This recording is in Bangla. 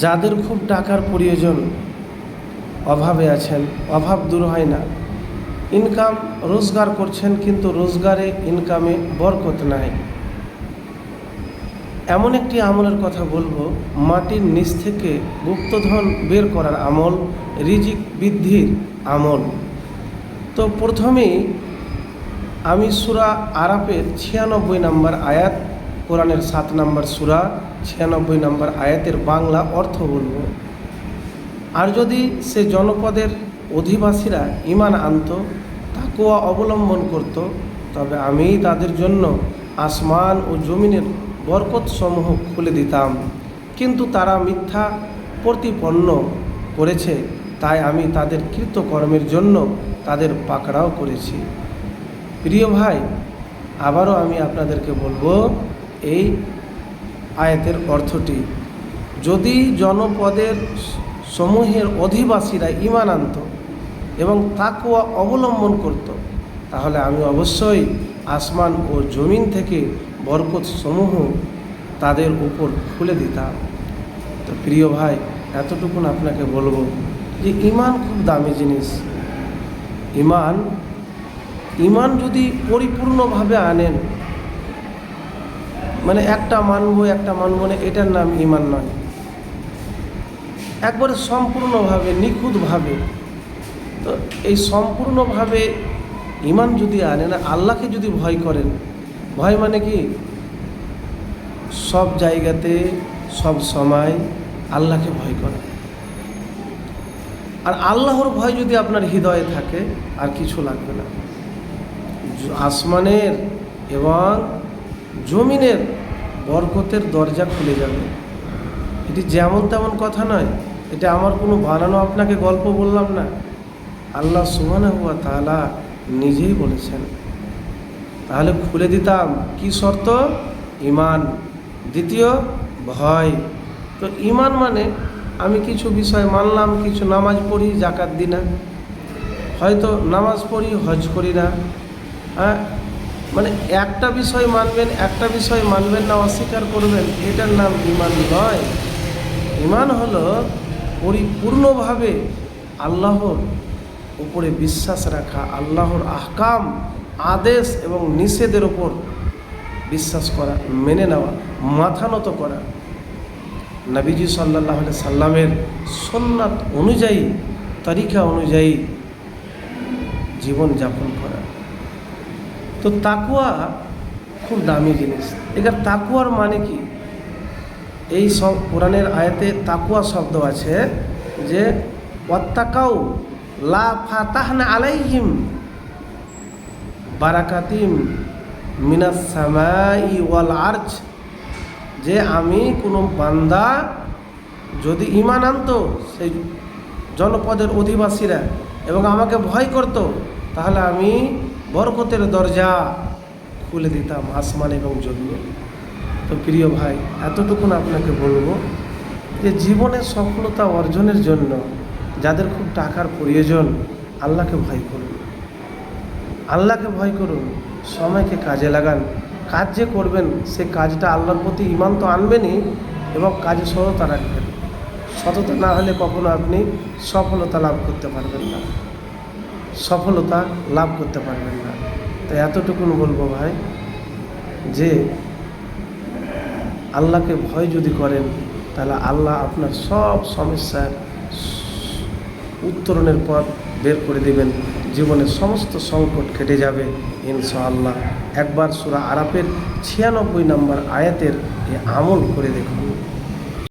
যাদের খুব টাকার প্রয়োজন, অভাবে আছেন, অভাব দূর হয় না। ইনকাম রোজগার করছেন কিন্তু রোজগারে ইনকামে বরকত নাই। এমন একটি আমলের কথা বলব, মাটির নিচ থেকে গুপ্তধন বের করার আমল, রিজিক বৃদ্ধির আমল। তো প্রথমেই আমি সুরা আরাফের ছিয়ানব্বই নম্বর আয়াত কোরআনের সাত নম্বর সুরা, ছিয়ানব্বই নম্বর আয়াতের বাংলা অর্থ বলব। আর যদি সে জনপদের অধিবাসীরা ইমান আনত তাকুয়া অবলম্বন করত, তবে আমি তাদের জন্য আসমান ও জমিনের বরকত সমূহ খুলে দিতাম। কিন্তু তারা মিথ্যা প্রতিপন্ন করেছে, তাই আমি তাদের কৃতকর্মের জন্য তাদের পাকড়াও করেছি। প্রিয় ভাই, আবারও আমি আপনাদেরকে বলব এই আয়াতের অর্থটি, যদি জনপদের সমূহের অধিবাসীরা ইমান আনত এবং তাকুয়া অবলম্বন করত, তাহলে আমি অবশ্যই আসমান ও জমিন থেকে বরকত সমূহ তাদের উপর খুলে দিতাম। তো প্রিয় ভাই, এতটুকুন আপনাকে বলব যে ইমান খুব দামি জিনিস। ইমান ইমান যদি পরিপূর্ণভাবে আনেন মানে একটা মানবো একটা মানবো না এটার নাম ইমান নয়। একবারে সম্পূর্ণভাবে, নিখুঁতভাবে, তো এই সম্পূর্ণভাবে ইমান যদি আনেন আল্লাহকে যদি ভয় করেন, ভয় মানে কি? সব জায়গাতে, সব সময় আল্লাহকে ভয় করা। আর আল্লাহর ভয় যদি আপনার হৃদয়ে থাকে, আর কিছু লাগবে না। আসমানের এবং জমিনের বরকতের দরজা খুলে যাবে। এটি যেমন তেমন কথা নয়, এটা আমার কোনো বানানো আপনাকে গল্প বললাম না। আল্লাহ সুবহানাহু ওয়া তাআলা নিজেই বলেছেন, তাহলে খুলে দিতাম কি শর্ত? ইমান দ্বিতীয়, ভয়। তো ইমান মানে আমি কিছু বিষয় মানলাম, কিছু নামাজ পড়ি জাকাত দিই না। হয়তো নামাজ পড়ি, হজ করি না। হ্যাঁ মানে একটা বিষয় মানবেন, একটা বিষয় মানবেন না, অস্বীকার করবেন, এটার নাম ইমান নয়। ইমান হলো পরিপূর্ণভাবে আল্লাহর উপরে বিশ্বাস রাখা, আল্লাহর আহকাম, আদেশ এবং নিষেধের ওপর বিশ্বাস করা, মেনে নেওয়া, মাথা নত করা। নবীজি সাল্লাহ সাল্লামের সন্ন্যাত অনুযায়ী, তরিকা অনুযায়ী জীবন যাপন করা। তো তাকুয়া খুব দামি জিনিস। এখানে তাকুয়ার মানে কি? এই সব কোরআনের আয়াতে তাকুয়া শব্দ আছে যে, ওয়াত্তাকাউ লা ফাতাহনা আলাইহিম বারাকাতিম মিনাস সামাই ওয়াল আর্চ যে আমি কোনো বান্দা যদি ইমান আনতো, সেই জনপদের অধিবাসীরা এবং আমাকে ভয় করত, তাহলে আমি বরকতের দরজা খুলে দিতাম আসমান এবং জমিনে। তো প্রিয় ভাই, এতটুকুন আপনাকে বলব যে জীবনের সফলতা অর্জনের জন্য যাদের খুব টাকার প্রয়োজন, আল্লাহকে ভয় করুন। আল্লাহকে ভয় করুন, সময়কে কাজে লাগান। কাজ যে করবেন, সে কাজটা আল্লাহর প্রতি ইমান তো আনবেনই এবং কাজে সততা রাখবেন। সততা না হলে কখনো আপনি সফলতা লাভ করতে পারবেন না। সফলতা লাভ করতে পারবেন না। তো এতটুকুন বলব ভাই যে, আল্লাহকে ভয় যদি করেন, তাহলে আল্লাহ আপনার সব সমস্যার উত্তরণের পথ বের করে দেবেন। জীবনের সমস্ত সংকট কেটে যাবে, ইনশাআল্লাহ। একবার সুরা আরাফের ছিয়ানব্বই নম্বর আয়াতের এ আমল করে দেখুন।